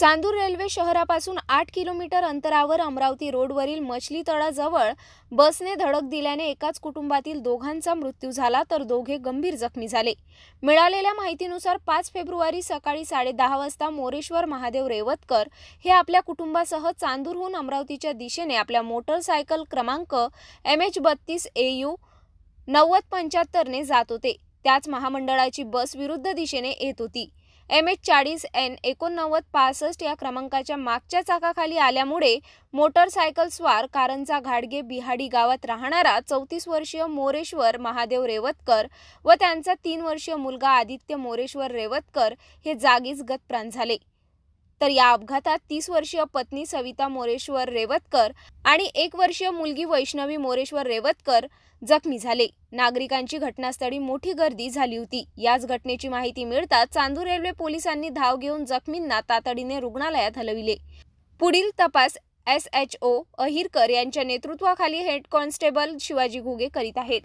Chandur railway शहरापासून आठ kilometre अंतरावर अमरावती रोडवरील मछली तळाजवळ बसने धडक दिल्याने एकाच कुटुंबातील दोघांचा मृत्यू झाला तर दोघे गंभीर जखमी झाले. मिळालेल्या माहितीनुसार पाच फेब्रुवारी सकाळी साडेदहा वाजता मोरेश्वर महादेव रेवतकर हे आपल्या कुटुंबासह चांदूरहून अमरावतीच्या दिशेने आपल्या मोटरसायकल क्रमांक एम एच बत्तीस ए यू नव्वद पंच्याहत्तरने जात होते. त्याच महामंडळाची बस विरुद्ध दिशेने येत होती. एम एच चाळीस एन एकोणनव्वद पासष्ट या क्रमांकाच्या मागच्या चाकाखाली आल्यामुळे मोटरसायकल स्वार कारंजा घाडगे बिहाडी गावात राहणारा चौतीस वर्षीय मोरेश्वर महादेव रेवतकर व त्यांचा तीन वर्षीय मुलगा आदित्य मोरेश्वर रेवतकर हे जागीच गतप्राण झाले. तर या अपघातात तीस वर्षीय पत्नी सविता मोरेश्वर रेवतकर आणि एक वर्षीय मुलगी वैष्णवी मोरेश्वर रेवतकर जखमी झाले. नागरिकांची घटनास्थळी मोठी गर्दी झाली होती. याच घटनेची माहिती मिळताच चांदूर रेल्वे पोलिसांनी धाव घेऊन जखमींना तातडीने रुग्णालयात हलविले. पुढील तपास एस एच ओ अहिरकर यांच्या नेतृत्वाखाली हेड कॉन्स्टेबल शिवाजी घुगे करीत आहेत.